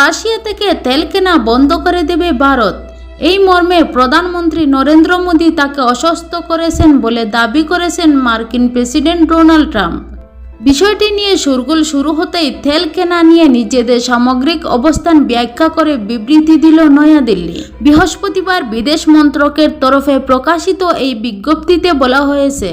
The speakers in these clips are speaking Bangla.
রাশিয়া থেকে তেল কেনা বন্ধ করে দেবে ভারত। এই মর্মে প্রধানমন্ত্রী নরেন্দ্র মোদী তাকে অসুস্থ করেছেন বলে দাবি করেছেন মার্কিন প্রেসিডেন্ট ডোনাল্ড ট্রাম্প। বিষয়টি নিয়ে সুরগুল শুরু হতেই তেল কেনা নিয়ে নিজেদের সামগ্রিক অবস্থান ব্যাখ্যা করে বিবৃতি দিল নয়াদিল্লি। বৃহস্পতিবার বিদেশ মন্ত্রকের তরফে প্রকাশিত এই বিজ্ঞপ্তিতে বলা হয়েছে,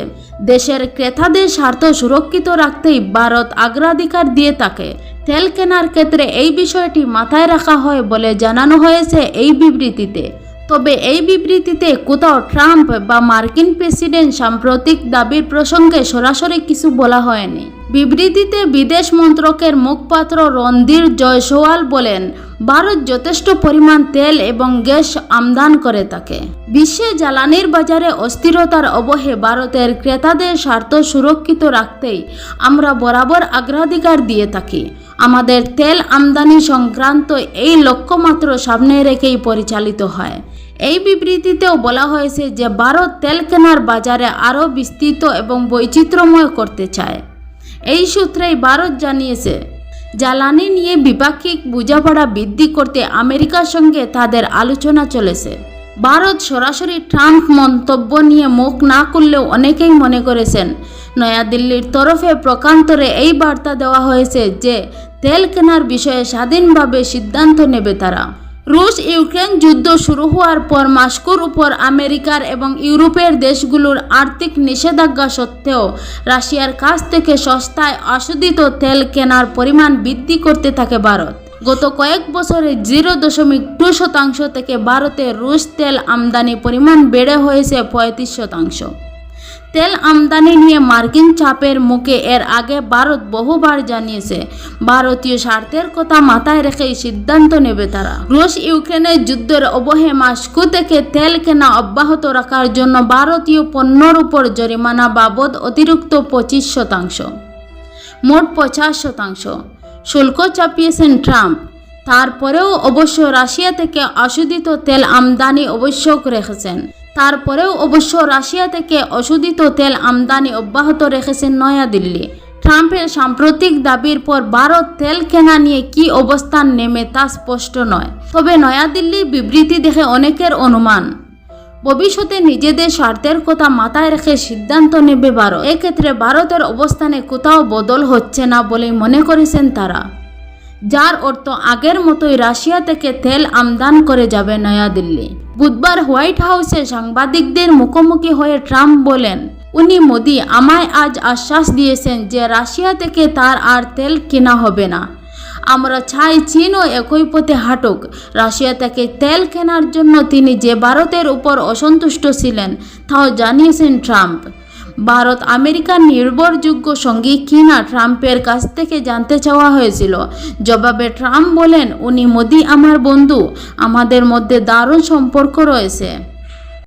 দেশের ক্রেতাদের স্বার্থ সুরক্ষিত রাখতেই ভারত অগ্রাধিকার দিয়ে থাকে। তেল কেনার ক্ষেত্রে এই বিষয়টি মাথায় রাখা হয় বলে জানানো হয়েছে এই বিবৃতিতে। তবে এই বিবৃতিতে কোথাও ট্রাম্প বা মার্কিন প্রেসিডেন্ট সাম্প্রতিক দাবির প্রসঙ্গে সরাসরি কিছু বলা হয়নি। বিবৃতিতে বিদেশ মন্ত্রকের মুখপাত্র রণধীর জয়সওয়াল বলেন, ভারত যথেষ্ট পরিমাণ তেল এবং গ্যাস আমদান করে থাকে। বিশ্বে জ্বালানির বাজারে অস্থিরতার অবহে ভারতের ক্রেতাদের স্বার্থ সুরক্ষিত রাখতেই আমরা বরাবর অগ্রাধিকার দিয়ে থাকি। আমাদের তেল আমদানি সংক্রান্ত এই লক্ষ্যমাত্র সামনে রেখেই পরিচালিত হয়। এই বিবৃতিতেও বলা হয়েছে যে ভারত তেল কেনার বাজারে আরও বিস্তৃত এবং বৈচিত্র্যময় করতে চায়। এই সূত্রেই ভারত জানিয়েছে, জ্বালানি নিয়ে দ্বিপাক্ষিক বোঝাপড়া বৃদ্ধি করতে আমেরিকার সঙ্গে তাদের আলোচনা চলেছে। ভারত সরাসরি ট্রাম্প মন্তব্য নিয়ে মুখ না করলেও অনেকেই মনে করেছেন। নয়াদিল্লির তরফে প্রকান্তরে এই বার্তা দেওয়া হয়েছে যে, তেল কেনার বিষয়ে স্বাধীনভাবে সিদ্ধান্ত নেবে তারা। রুশ ইউক্রেন যুদ্ধ শুরু হওয়ার পর মাস্কোর উপর আমেরিকার এবং ইউরোপের দেশগুলোর আর্থিক নিষেধাজ্ঞা সত্ত্বেও রাশিয়ার কাছ থেকে সস্তায় অশোধিত তেল কেনার পরিমাণ বৃদ্ধি করতে থাকে ভারত। গত কয়েক বছরে জিরো দশমিক টু শতাংশ থেকে ভারতে রুশ তেল আমদানি পরিমাণ বেড়ে হয়েছে পঁয়ত্রিশ শতাংশ। তেল আমদানি নিয়ে মার্কিন চাপের মুখে এর আগে ভারত বহুবার জানিয়েছে, ভারতীয় স্বার্থের কথা মাথায় রেখেই সিদ্ধান্ত নেবে তারা। রুশ ইউক্রেনের যুদ্ধের অবহে মাস্কো থেকে তেল কেনা অব্যাহত রাখার জন্য ভারতীয় পণ্যর উপর জরিমানা বাবদ অতিরিক্ত পঁচিশ শতাংশ, মোট পঁচাশ শতাংশ। শুল্ক চাপিয়েছেন ট্রাম্প। তারপরেও অবশ্য রাশিয়া থেকে অশোধিত তেল আমদানি আবশ্যক রেখেছেন। তারপরেও অবশ্য রাশিয়া থেকে অশোধিত তেল আমদানি অব্যাহত রেখেছেন নয়াদিল্লি। ট্রাম্পের সাম্প্রতিক দাবির পর ভারত তেল কেনা নিয়ে কি অবস্থান নেমে তা স্পষ্ট নয়। তবে নয়াদিল্লির বিবৃতি দেখে অনেকের অনুমান ভবিষ্যতে নিজেদের স্বার্থের কথা মাথায় রেখে সিদ্ধান্ত নেবে ভারত এক্ষেত্রে ভারতের অবস্থানে কোথাও বদল হচ্ছে না বলেই মনে করেছেন তারা। যার অর্থ আগের মতোই রাশিয়া থেকে তেল আমদান করে যাবে নয়াদিল্লি। বুধবার হোয়াইট হাউসে সাংবাদিকদের মুখোমুখি হয়ে ট্রাম্প বলেন, উনি মোদি, আমায় আজ আশ্বাস দিয়েছেন যে রাশিয়া থেকে তার আর তেল কেনা হবে না। আমরা চাই চীনও একই পথে হাঁটুক। রাশিয়া থেকে তেল কেনার জন্য তিনি যে ভারতের উপর অসন্তুষ্ট ছিলেন, তাও জানিয়েছেন ট্রাম্প। ভারত আমেরিকার নির্ভরযোগ্য সঙ্গী কিনা ট্রাম্পের কাছ থেকে জানতে চাওয়া হয়েছিল। জবাবে ট্রাম্প বলেন, উনি মোদি আমার বন্ধু। আমাদের মধ্যে দারুণ সম্পর্ক রয়েছে।